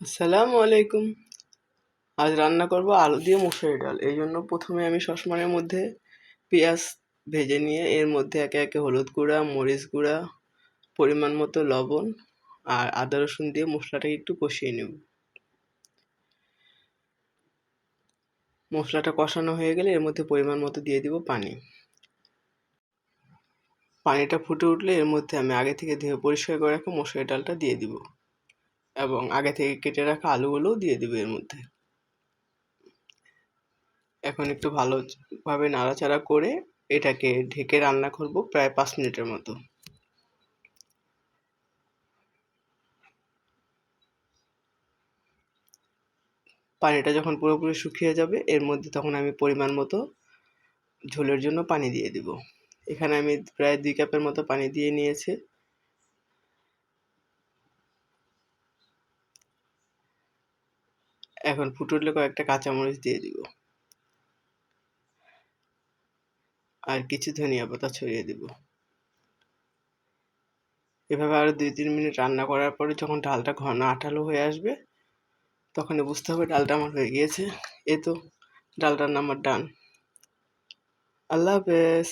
আসসালামু আলাইকুম। আজ রান্না করব আলু দিয়ে মুসুরি ডাল। এই জন্য প্রথমে আমি সসমানের মধ্যে পেঁয়াজ ভেজে নিয়ে এর মধ্যে একে একে হলুদ গুঁড়া, মরিচ গুঁড়া, পরিমাণ মতো লবণ আর আদা রসুন দিয়ে মশলাটাকে একটু কষিয়ে নেব। মশলাটা কষানো হয়ে গেলে এর মধ্যে পরিমাণ মতো দিয়ে দিব পানি। পানিটা ফুটে উঠলে এর মধ্যে আমি আগে থেকে ধুয়ে পরিষ্কার করে রাখা মসুরি ডালটা দিয়ে দিব। এবং আগে থেকে কেটে রাখা আলুগুলোও দিয়ে দেবে এর মধ্যে। এখন একটু ভালোভাবে নাড়াচাড়া করে এটাকে ঢেকে রান্না করব প্রায় পাঁচ মিনিটের মতো। পানিটা যখন পুরোপুরি শুকিয়ে যাবে, এর মধ্যে তখন আমি পরিমাণ মতো ঝোলের জন্য পানি দিয়ে দিব। এখানে আমি প্রায় দুই কাপের মতো পানি দিয়ে নিয়েছি। এখন ফুটুলে কয়েকটা কাঁচামরিচ দিয়ে দিব। আর কিছু ধনিয়া পাতা ছড়িয়ে দিব। এভাবে আরও দুই তিন মিনিট রান্না করার পরে যখন ডালটা ঘন আঠালো হয়ে আসবে, তখনই বুঝতে হবে ডালটা আমার হয়ে গিয়েছে। এ তো ডাল রান্না আমার ডান। আল্লাহ হাফেজ।